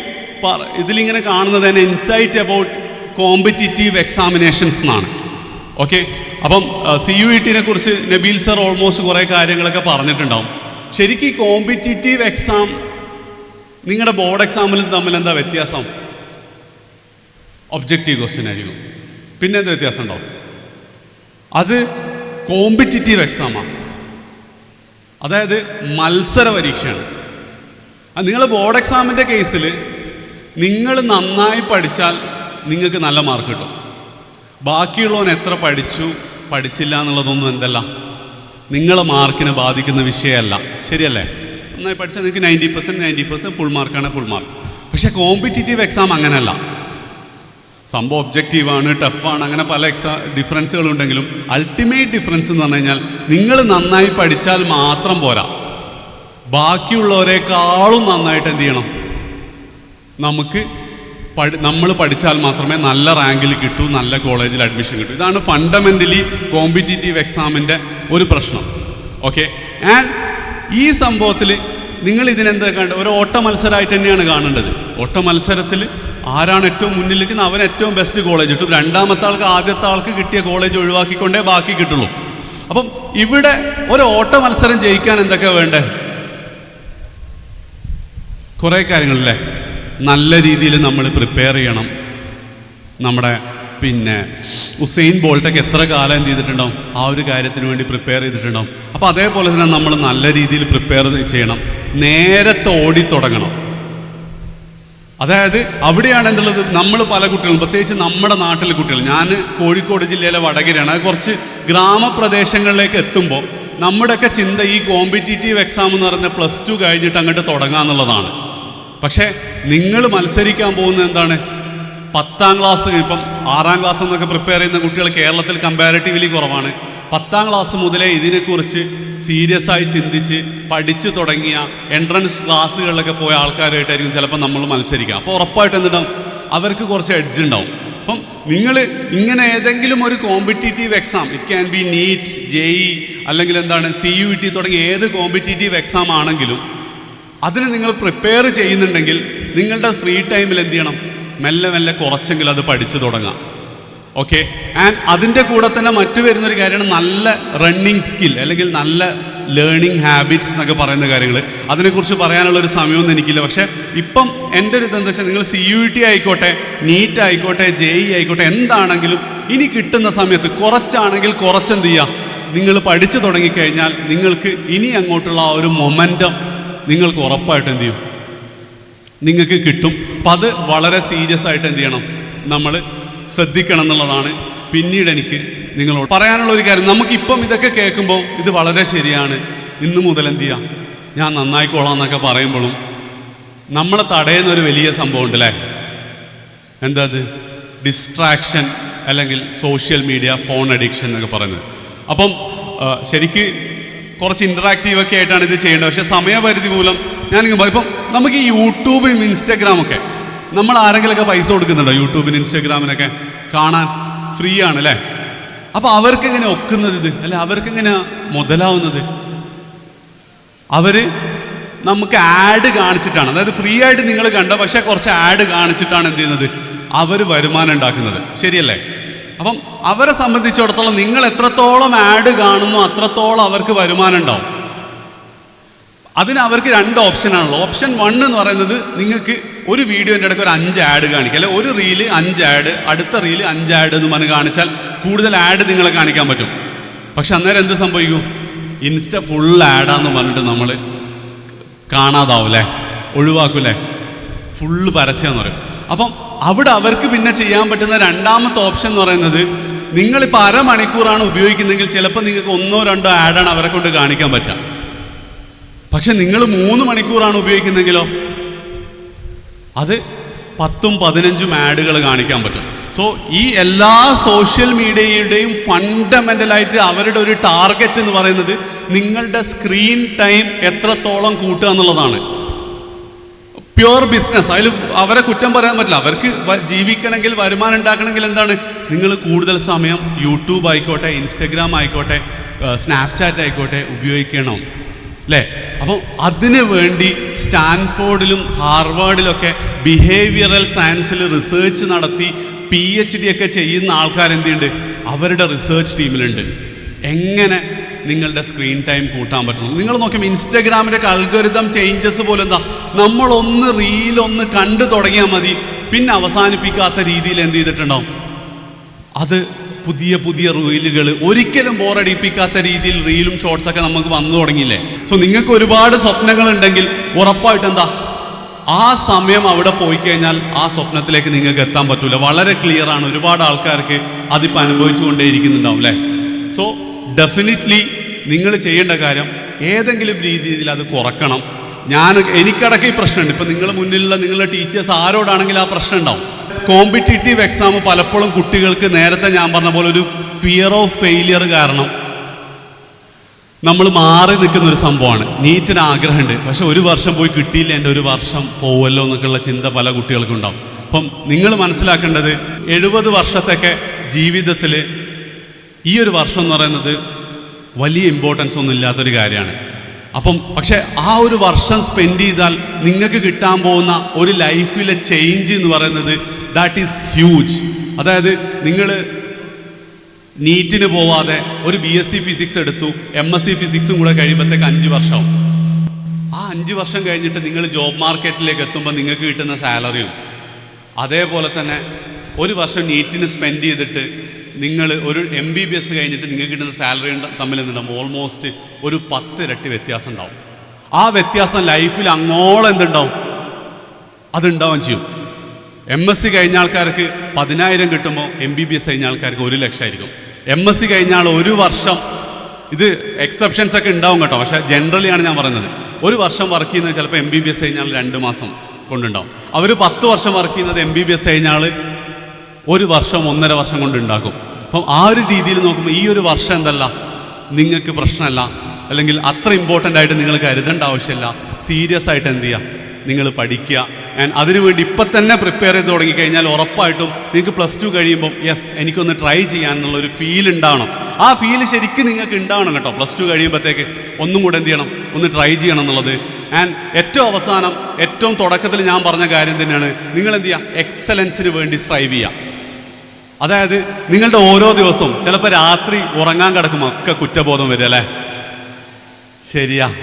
ഇതിലിങ്ങനെ കാണുന്നത് തന്നെ ഇൻസൈറ്റ് അബൌട്ട് കോമ്പറ്റിറ്റീവ് എക്സാമിനേഷൻസ് എന്നാണ്. ഓക്കെ അപ്പം സി യു ഇ ടിനെ കുറിച്ച് നബീൽ സർ ഓൾമോസ്റ്റ് കുറേ കാര്യങ്ങളൊക്കെ പറഞ്ഞിട്ടുണ്ടാവും. ശരിക്കും കോമ്പറ്റിറ്റീവ് എക്സാം നിങ്ങളുടെ ബോർഡ് എക്സാമിലും തമ്മിൽ എന്താ വ്യത്യാസം? ഒബ്ജക്റ്റീവ് ക്വസ്റ്റ്യൻ ആയിരിക്കും. പിന്നെ എന്താ വ്യത്യാസം ഉണ്ടാവും? അത് കോമ്പറ്റിറ്റീവ് എക്സാമാണ് അതായത് മത്സര പരീക്ഷയാണ്. നിങ്ങൾ ബോർഡ് എക്സാമിന്റെ കേസിൽ നിങ്ങൾ നന്നായി പഠിച്ചാൽ നിങ്ങൾക്ക് നല്ല മാർക്ക് കിട്ടും. ബാക്കിയുള്ളവൻ എത്ര പഠിച്ചു പഠിച്ചില്ല എന്നുള്ളതൊന്നും എന്തല്ല. നിങ്ങളെ മാർക്കിനെ ബാധിക്കുന്ന വിഷയമല്ല. ശരിയല്ലേ? നന്നായി പഠിച്ചാൽ നിങ്ങൾക്ക് ninety percent ninety percent full മാർക്കാണ് ഫുൾ മാർക്ക് പക്ഷേ കോമ്പറ്റീറ്റീവ് എക്സാം അങ്ങനെയല്ല സംഭവം ഒബ്ജക്റ്റീവാണ് ടഫാണ് അങ്ങനെ പല എക്സാ ഡിഫറൻസുകളുണ്ടെങ്കിലും അൾട്ടിമേറ്റ് ഡിഫറൻസ് എന്ന് പറഞ്ഞു കഴിഞ്ഞാൽ നിങ്ങൾ നന്നായി പഠിച്ചാൽ മാത്രം പോരാ. ബാക്കിയുള്ളവരെക്കാളും നന്നായിട്ട് എന്ത് ചെയ്യണം? നമുക്ക് പഠി നമ്മൾ പഠിച്ചാൽ മാത്രമേ നല്ല റാങ്കിൽ കിട്ടൂ നല്ല കോളേജിൽ അഡ്മിഷൻ കിട്ടൂ. ഇതാണ് ഫണ്ടമെന്റലി കോമ്പറ്റീറ്റീവ് എക്സാമിന്റെ ഒരു പ്രശ്നം. ഓക്കെ ആൻഡ് ഈ സംഭവത്തിൽ നിങ്ങൾ ഇതിനെന്താ കണ്ട ഒരു ഓട്ട മത്സരമായിട്ട് തന്നെയാണ് കാണേണ്ടത്. ഓട്ട മത്സരത്തിൽ ആരാണ് ഏറ്റവും മുന്നിൽ നിൽക്കുന്നത് അവൻ ഏറ്റവും ബെസ്റ്റ് കോളേജ് കിട്ടും രണ്ടാമത്തെ ആൾക്ക് ആദ്യത്തെ ആൾക്ക് കിട്ടിയ കോളേജ് ഒഴിവാക്കിക്കൊണ്ടേ ബാക്കി കിട്ടുള്ളൂ. അപ്പം ഇവിടെ ഒരു ഓട്ട മത്സരം ജയിക്കാൻ എന്തൊക്കെ വേണ്ടേ? കുറേ കാര്യങ്ങളല്ലേ? നല്ല രീതിയിൽ നമ്മൾ പ്രിപ്പയർ ചെയ്യണം. നമ്മുടെ പിന്നെ ഉസൈൻ ബോൾട്ടൊക്കെ എത്ര കാലം എന്ത് ചെയ്തിട്ടുണ്ടാവും? ആ ഒരു കാര്യത്തിന് വേണ്ടി പ്രിപ്പയർ ചെയ്തിട്ടുണ്ടാവും. അപ്പോൾ അതേപോലെ തന്നെ നമ്മൾ നല്ല രീതിയിൽ പ്രിപ്പയർ ചെയ്യണം. നേരത്തെ ഓടി തുടങ്ങണം. അതായത് അവിടെയാണ് എന്തുള്ളത്? നമ്മൾ പല കുട്ടികളും പ്രത്യേകിച്ച് നമ്മുടെ നാട്ടിലെ കുട്ടികൾ. ഞാൻ കോഴിക്കോട് ജില്ലയിലെ വടകരയാണ്. അത് കുറച്ച് ഗ്രാമപ്രദേശങ്ങളിലേക്ക് എത്തുമ്പോൾ നമ്മുടെയൊക്കെ ചിന്ത ഈ കോമ്പറ്റീറ്റീവ് എക്സാം എന്ന് പറയുന്ന പ്ലസ് ടു കഴിഞ്ഞിട്ട് അങ്ങോട്ട് തുടങ്ങാന്നുള്ളതാണ് പക്ഷേ നിങ്ങൾ മത്സരിക്കാൻ പോകുന്ന എന്താണ്? പത്താം ക്ലാസ്. ഇപ്പം ആറാം ക്ലാസ് എന്നൊക്കെ പ്രിപ്പയർ ചെയ്യുന്ന കുട്ടികൾ കേരളത്തിൽ കമ്പാരിറ്റീവ്ലി കുറവാണ്. പത്താം ക്ലാസ് മുതലേ ഇതിനെക്കുറിച്ച് സീരിയസ് ആയി ചിന്തിച്ച് പഠിച്ചു തുടങ്ങിയ എൻട്രൻസ് ക്ലാസ്സുകളിലൊക്കെ പോയ ആൾക്കാരായിട്ടായിരിക്കും ചിലപ്പോൾ നമ്മൾ മത്സരിക്കുക. അപ്പോൾ ഉറപ്പായിട്ട് എന്തുണ്ടാവും? അവർക്ക് കുറച്ച് എഡ്ജ് ഉണ്ടാവും. അപ്പം നിങ്ങൾ ഇങ്ങനെ ഏതെങ്കിലും ഒരു competitive exam it can be NEET J E അല്ലെങ്കിൽ എന്താണ് സി യു ടി തുടങ്ങിയ ഏത് കോമ്പറ്റീറ്റീവ് എക്സാം ആണെങ്കിലും അതിന് നിങ്ങൾ പ്രിപ്പയർ ചെയ്യുന്നുണ്ടെങ്കിൽ നിങ്ങളുടെ ഫ്രീ ടൈമിൽ എന്ത് ചെയ്യണം? മെല്ലെ മെല്ലെ കുറച്ചെങ്കിലും അത് പഠിച്ചു തുടങ്ങാം. ഓക്കെ ആൻഡ് അതിന്റെ കൂടെ തന്നെ മറ്റു വരുന്നൊരു കാര്യമാണ് നല്ല റണ്ണിങ് സ്കിൽ അല്ലെങ്കിൽ നല്ല ലേണിംഗ് ഹാബിറ്റ്സ് എന്നൊക്കെ പറയുന്ന കാര്യങ്ങൾ അതിനെക്കുറിച്ച് പറയാനുള്ള ഒരു സമയമൊന്നും എനിക്കില്ല. പക്ഷേ ഇപ്പം എന്റെ ഒരു ഇതെന്താ വെച്ചാൽ നിങ്ങൾ സി യു ടി ആയിക്കോട്ടെ നീറ്റ് ആയിക്കോട്ടെ ജെ ഇ ആയിക്കോട്ടെ എന്താണെങ്കിലും ഇനി കിട്ടുന്ന സമയത്ത് കുറച്ചാണെങ്കിൽ കുറച്ചെന്ത് ചെയ്യുക നിങ്ങൾ പഠിച്ചു തുടങ്ങിക്കഴിഞ്ഞാൽ നിങ്ങൾക്ക് ഇനി അങ്ങോട്ടുള്ള ആ ഒരു മൊമെന്റം നിങ്ങൾക്ക് ഉറപ്പായിട്ട് എന്ത് ചെയ്യും? നിങ്ങൾക്ക് കിട്ടും. അപ്പം അത് വളരെ സീരിയസ് ആയിട്ട് എന്ത് ചെയ്യണം? നമ്മൾ ശ്രദ്ധിക്കണം എന്നുള്ളതാണ് പിന്നീട് എനിക്ക് നിങ്ങളോട് പറയാനുള്ള ഒരു കാര്യം. നമുക്കിപ്പം ഇതൊക്കെ കേൾക്കുമ്പോൾ ഇത് വളരെ ശരിയാണ്. ഇന്നു മുതൽ എന്ത് ചെയ്യാം? ഞാൻ നന്നായിക്കോളാം എന്നൊക്കെ പറയുമ്പോഴും നമ്മളെ തടയുന്ന ഒരു വലിയ സംഭവം ഉണ്ട് അല്ലേ എന്താ അത്? ഡിസ്ട്രാക്ഷൻ അല്ലെങ്കിൽ സോഷ്യൽ മീഡിയ ഫോൺ അഡിക്ഷൻ എന്നൊക്കെ പറയുന്നത്. അപ്പം ശരിക്ക് കുറച്ച് ഇന്ററാക്റ്റീവ് ഒക്കെ ആയിട്ടാണ് ഇത് ചെയ്യേണ്ടത്. പക്ഷേ സമയപരിധി മൂലം ഞാനിങ്ങനെ ഇപ്പം നമുക്ക് ഈ യൂട്യൂബും ഇൻസ്റ്റാഗ്രാമൊക്കെ നമ്മൾ ആരെങ്കിലുമൊക്കെ പൈസ കൊടുക്കുന്നുണ്ടോ യൂട്യൂബിന് ഇൻസ്റ്റാഗ്രാമിനൊക്കെ? കാണാൻ ഫ്രീ ആണ് അല്ലേ? അവർക്ക് എങ്ങനെ ഒക്കുന്നത് ഇത്? അല്ലെ അവർക്ക് എങ്ങനെ മുതലാവുന്നത്? അവർ നമുക്ക് ആഡ് കാണിച്ചിട്ടാണ്. അതായത് ഫ്രീ ആയിട്ട് നിങ്ങൾ കണ്ട പക്ഷേ കുറച്ച് ആഡ് കാണിച്ചിട്ടാണ് എന്ത് ചെയ്യുന്നത്? അവർ വരുമാനം ഉണ്ടാക്കുന്നത്. ശരിയല്ലേ? അപ്പം അവരെ സംബന്ധിച്ചിടത്തോളം നിങ്ങൾ എത്രത്തോളം ആഡ് കാണുന്നു അത്രത്തോളം അവർക്ക് വരുമാനം ഉണ്ടാവും. അതിന് അവർക്ക് രണ്ട് ഓപ്ഷനാണല്ലോ ഓപ്ഷൻ വൺ എന്ന് പറയുന്നത് നിങ്ങൾക്ക് ഒരു വീഡിയോന്റെ ഇടയ്ക്ക് ഒരു അഞ്ച് ആഡ് കാണിക്കുക അല്ലെ ഒരു റീൽ അഞ്ച് ആഡ് അടുത്ത റീൽ അഞ്ച് ആഡ് എന്ന് പറഞ്ഞ് കാണിച്ചാൽ കൂടുതൽ ആഡ് നിങ്ങളെ കാണിക്കാൻ പറ്റും. പക്ഷെ അന്നേരം എന്ത് സംഭവിക്കും? ഇൻസ്റ്റ ഫുൾ ആഡാന്ന് പറഞ്ഞിട്ട് നമ്മൾ കാണാതാവൂലേ? ഒഴിവാക്കൂലേ? ഫുള്ള് പരസ്യമെന്ന് പറയും. അപ്പം അവിടെ അവർക്ക് പിന്നെ ചെയ്യാൻ പറ്റുന്ന രണ്ടാമത്തെ ഓപ്ഷൻ എന്ന് പറയുന്നത് നിങ്ങളിപ്പോൾ അരമണിക്കൂറാണ് ഉപയോഗിക്കുന്നതെങ്കിൽ ചിലപ്പോൾ നിങ്ങൾക്ക് ഒന്നോ രണ്ടോ ആഡാണ് അവരെ കൊണ്ട് കാണിക്കാൻ പറ്റുക. പക്ഷെ നിങ്ങൾ മൂന്ന് മണിക്കൂറാണ് ഉപയോഗിക്കുന്നതെങ്കിലോ? അത് പത്തും പതിനഞ്ചും ആഡുകൾ കാണിക്കാൻ പറ്റും. സോ ഈ എല്ലാ സോഷ്യൽ മീഡിയയുടെയും ഫണ്ടമെന്റലായിട്ട് അവരുടെ ഒരു ടാർഗറ്റ് എന്ന് പറയുന്നത് നിങ്ങളുടെ സ്ക്രീൻ ടൈം എത്രത്തോളം കൂട്ടുക എന്നുള്ളതാണ്. പ്യുവർ ബിസിനസ് അതിൽ അവരെ കുറ്റം പറയാൻ പറ്റില്ല. അവർക്ക് ജീവിക്കണമെങ്കിൽ വരുമാനം ഉണ്ടാക്കണമെങ്കിൽ എന്താണ്? നിങ്ങൾ കൂടുതൽ സമയം യൂട്യൂബ് ആയിക്കോട്ടെ ഇൻസ്റ്റഗ്രാം ആയിക്കോട്ടെ സ്നാപ്ചാറ്റ് ആയിക്കോട്ടെ ഉപയോഗിക്കണം. അല്ലേ അപ്പം അതിനു വേണ്ടി സ്റ്റാൻഫോർഡിലും ഹാർവാർഡിലൊക്കെ ബിഹേവിയറൽ സയൻസിൽ റിസേർച്ച് നടത്തി പി എച്ച് ഡി ഒക്കെ ചെയ്യുന്ന ആൾക്കാർ എന്തുണ്ട് അവരുടെ റിസേർച്ച് ടീമിലുണ്ട് എങ്ങനെ നിങ്ങളുടെ സ്ക്രീൻ ടൈം കൂട്ടാൻ പറ്റുന്നു? നിങ്ങൾ നോക്കിയാൽ ഇൻസ്റ്റഗ്രാമിന്റെ അൽഗോരിതം ചേഞ്ചസ് പോലെ എന്താ നമ്മളൊന്ന് റീലൊന്ന് കണ്ടു തുടങ്ങിയാൽ മതി. പിന്നെ അവസാനിപ്പിക്കാത്ത രീതിയിൽ എന്ത് ചെയ്തിട്ടുണ്ടാവും? അത് പുതിയ പുതിയ റീലുകൾ ഒരിക്കലും ബോറടിപ്പിക്കാത്ത രീതിയിൽ റീലും ഷോർട്സ് ഒക്കെ നമുക്ക് വന്നു തുടങ്ങിയില്ലേ? സോ നിങ്ങൾക്ക് ഒരുപാട് സ്വപ്നങ്ങൾ ഉണ്ടെങ്കിൽ ഉറപ്പായിട്ട് എന്താ ആ സമയം അവിടെ പോയി കഴിഞ്ഞാൽ ആ സ്വപ്നത്തിലേക്ക് നിങ്ങൾക്ക് എത്താൻ പറ്റൂല. വളരെ ക്ലിയർ ആണ്. ഒരുപാട് ആൾക്കാർക്ക് അതിപ്പോൾ അനുഭവിച്ചുകൊണ്ടേയിരിക്കുന്നുണ്ടാവും അല്ലേ സോ ഡെഫിനറ്റ്ലി നിങ്ങൾ ചെയ്യേണ്ട കാര്യം ഏതെങ്കിലും രീതിയിൽ അത് കുറക്കണം. ഞാൻ എനിക്കടക്കം ഈ പ്രശ്നമുണ്ട്. ഇപ്പം നിങ്ങളുടെ മുന്നിലുള്ള നിങ്ങളുടെ ടീച്ചേഴ്സ് ആരോടാണെങ്കിലും ആ പ്രശ്നം ഉണ്ടാവും. കോമ്പറ്റേറ്റീവ് എക്സാം പലപ്പോഴും കുട്ടികൾക്ക് നേരത്തെ ഞാൻ പറഞ്ഞ പോലെ ഒരു ഫിയർ ഓഫ് ഫെയിലിയർ കാരണം. നമ്മൾ മാറി നിൽക്കുന്ന ഒരു സംഭവമാണ്. നീറ്റിന് ആഗ്രഹമുണ്ട്. പക്ഷെ ഒരു വർഷം പോയി കിട്ടിയില്ല എന്റെ ഒരു വർഷം പോവല്ലോ എന്നൊക്കെയുള്ള ചിന്ത പല കുട്ടികൾക്കും ഉണ്ടാവും. അപ്പം നിങ്ങൾ മനസ്സിലാക്കേണ്ടത് എഴുപത് വർഷത്തൊക്കെ ജീവിതത്തിൽ ഈ ഒരു വർഷം എന്ന് പറയുന്നത് വലിയ ഇമ്പോർട്ടൻസ് ഒന്നും ഇല്ലാത്തൊരു കാര്യമാണ്. അപ്പം പക്ഷേ ആ ഒരു വർഷം സ്പെൻഡ് ചെയ്താൽ നിങ്ങൾക്ക് കിട്ടാൻ പോകുന്ന ഒരു ലൈഫിലെ ചേഞ്ച് എന്ന് പറയുന്നത് ദാറ്റ് ഈസ് ഹ്യൂജ് അതായത് നിങ്ങൾ നീറ്റിന് പോവാതെ ഒരു ബി എസ് സി ഫിസിക്സ് എടുത്തു എം എസ് സി ഫിസിക്സും കൂടെ കഴിയുമ്പോഴത്തേക്ക് അഞ്ച് വർഷവും. ആ അഞ്ച് വർഷം കഴിഞ്ഞിട്ട് നിങ്ങൾ ജോബ് മാർക്കറ്റിലേക്ക് എത്തുമ്പോൾ നിങ്ങൾക്ക് കിട്ടുന്ന സാലറിയും അതേപോലെ തന്നെ ഒരു വർഷം നീറ്റിന് സ്പെൻഡ് ചെയ്തിട്ട് നിങ്ങൾ ഒരു എം ബി ബി എസ് കഴിഞ്ഞിട്ട് നിങ്ങൾക്ക് കിട്ടുന്ന സാലറി തമ്മിൽ നിന്നുണ്ടാവും ഓൾമോസ്റ്റ് ഒരു പത്ത് ഇരട്ടി വ്യത്യാസം ഉണ്ടാവും. ആ വ്യത്യാസം ലൈഫിൽ അങ്ങോളം എന്തുണ്ടാവും? അതുണ്ടാവുകയും ചെയ്യും. എം എസ് സി കഴിഞ്ഞ ആൾക്കാർക്ക് പതിനായിരം കിട്ടുമ്പോൾ എം ബി ബി എസ് കഴിഞ്ഞ ആൾക്കാർക്ക് ഒരു ലക്ഷമായിരിക്കും. എം എസ് സി കഴിഞ്ഞാൽ ഒരു വർഷം ഇത് എക്സെപ്ഷൻസ് ഒക്കെ ഉണ്ടാവും കേട്ടോ. പക്ഷേ ആണ് ഞാൻ പറയുന്നത്. ഒരു വർഷം വർക്ക് ചെയ്യുന്നത് ചിലപ്പോൾ എം ബി ബി എസ് കഴിഞ്ഞാൽ രണ്ട് മാസം കൊണ്ടുണ്ടാവും. അവർ പത്ത് വർഷം വർക്ക് ചെയ്യുന്നത് എം ബി ബി എസ് കഴിഞ്ഞാൽ ഒരു വർഷം ഒന്നര വർഷം കൊണ്ട് ഉണ്ടാക്കും. അപ്പം ആ ഒരു രീതിയിൽ നോക്കുമ്പോൾ ഈ ഒരു വർഷം എന്തല്ല? നിങ്ങൾക്ക് പ്രശ്നമല്ല. അല്ലെങ്കിൽ അത്ര ഇമ്പോർട്ടന്റ് ആയിട്ട് നിങ്ങൾ കരുതേണ്ട ആവശ്യമില്ല. സീരിയസ് ആയിട്ട് എന്ത് ചെയ്യുക? നിങ്ങൾ പഠിക്കുക. ആൻഡ് അതിനുവേണ്ടി ഇപ്പം തന്നെ പ്രിപ്പയർ ചെയ്ത് തുടങ്ങിക്കഴിഞ്ഞാൽ ഉറപ്പായിട്ടും നിങ്ങൾക്ക് പ്ലസ് ടു കഴിയുമ്പോൾ യെസ് എനിക്കൊന്ന് ട്രൈ ചെയ്യാനുള്ള ഒരു ഫീൽ ഉണ്ടാവണം. ആ ഫീൽ ശരിക്കും നിങ്ങൾക്ക് ഉണ്ടാവണം കേട്ടോ. പ്ലസ് ടു കഴിയുമ്പോഴത്തേക്ക് ഒന്നും കൂടെ എന്ത് ചെയ്യണം? ഒന്ന് ട്രൈ ചെയ്യണം എന്നുള്ളത്. ആൻഡ് ഏറ്റവും അവസാനം ഏറ്റവും തുടക്കത്തിൽ ഞാൻ പറഞ്ഞ കാര്യം തന്നെയാണ്. നിങ്ങൾ എന്ത് ചെയ്യുക എക്സലൻസിന് വേണ്ടി സ്ട്രൈവ് ചെയ്യുക അതായത് നിങ്ങളുടെ ഓരോ ദിവസവും ചിലപ്പോൾ രാത്രി ഉറങ്ങാൻ കിടക്കുമ്പോൾ ഒക്കെ കുറ്റബോധം വരും അല്ലേ? ശരിയാ.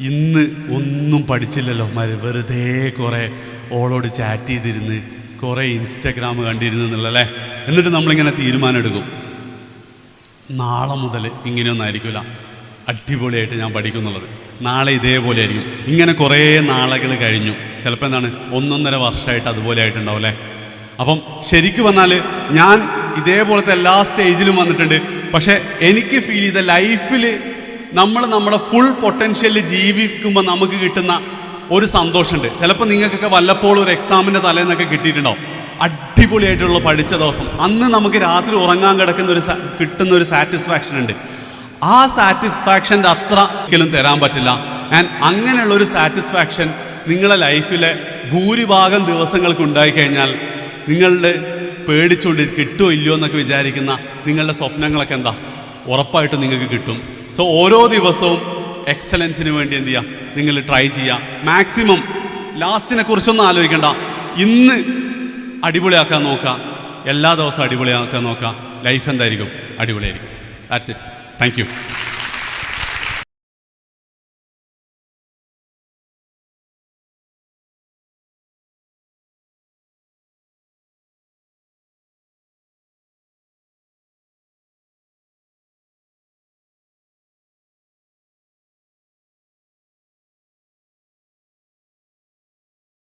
ഇന്ന് ഒന്നും പഠിച്ചില്ലല്ലോ മതി വെറുതെ കുറേ ഓളോട് ചാറ്റ് ചെയ്തിരുന്ന് കുറേ ഇൻസ്റ്റഗ്രാം കണ്ടിരുന്നു എന്നുള്ളല്ലേ എന്നിട്ട് നമ്മളിങ്ങനെ തീരുമാനം എടുക്കും നാളെ മുതൽ ഇങ്ങനെയൊന്നും ആയിരിക്കില്ല അടിപൊളിയായിട്ട് ഞാൻ പഠിക്കും എന്നുള്ളത് നാളെ ഇതേപോലെ ആയിരിക്കും. ഇങ്ങനെ കുറേ നാളുകൾ കഴിഞ്ഞു. ചിലപ്പോൾ എന്താണ്? ഒന്നൊന്നര വർഷമായിട്ട് അതുപോലെ ആയിട്ടുണ്ടാവും അല്ലേ? അപ്പം ശരിക്കും വന്നാൽ ഞാൻ ഇതേപോലത്തെ എല്ലാ സ്റ്റേജിലും വന്നിട്ടുണ്ട്. പക്ഷേ എനിക്ക് ഫീൽ ചെയ്ത ലൈഫിൽ നമ്മൾ നമ്മുടെ ഫുൾ പൊട്ടൻഷ്യലിൽ ജീവിക്കുമ്പോൾ നമുക്ക് കിട്ടുന്ന ഒരു സന്തോഷമുണ്ട്. ചിലപ്പോൾ നിങ്ങൾക്കൊക്കെ വല്ലപ്പോഴും ഒരു എക്സാമിന്റെ തലേന്നൊക്കെ കിട്ടിയിട്ടുണ്ടാവും. അടിപൊളിയായിട്ടുള്ള പഠിച്ച ദിവസം. അന്ന് നമുക്ക് രാത്രി ഉറങ്ങാൻ കിടക്കുന്ന ഒരു കിട്ടുന്ന ഒരു സാറ്റിസ്ഫാക്ഷൻ ഉണ്ട്. ആ സാറ്റിസ്ഫാക്ഷന്റെ അത്ര ഒരിക്കലും തരാൻ പറ്റില്ല. ആൻഡ് അങ്ങനെയുള്ള ഒരു സാറ്റിസ്ഫാക്ഷൻ നിങ്ങളുടെ ലൈഫിലെ ഭൂരിഭാഗം ദിവസങ്ങൾക്ക് ഉണ്ടായിക്കഴിഞ്ഞാൽ നിങ്ങളുടെ പേടിച്ചുകൊണ്ട് കിട്ടുമോ ഇല്ലയോ എന്നൊക്കെ വിചാരിക്കുന്ന നിങ്ങളുടെ സ്വപ്നങ്ങളൊക്കെ എന്താ? ഉറപ്പായിട്ടും നിങ്ങൾക്ക് കിട്ടും. സോ ഓരോ ദിവസവും എക്സലൻസിന് വേണ്ടി എന്ത് ചെയ്യുക നിങ്ങൾ ട്രൈ ചെയ്യുക മാക്സിമം ലാസ്റ്റിനെ കുറിച്ചൊന്നും ആലോചിക്കണ്ട. ഇന്ന് അടിപൊളിയാക്കാൻ നോക്കുക എല്ലാ ദിവസവും അടിപൊളിയാക്കാൻ നോക്കുക ലൈഫ് എന്തായിരിക്കും? അടിപൊളിയായിരിക്കും. That's it thank you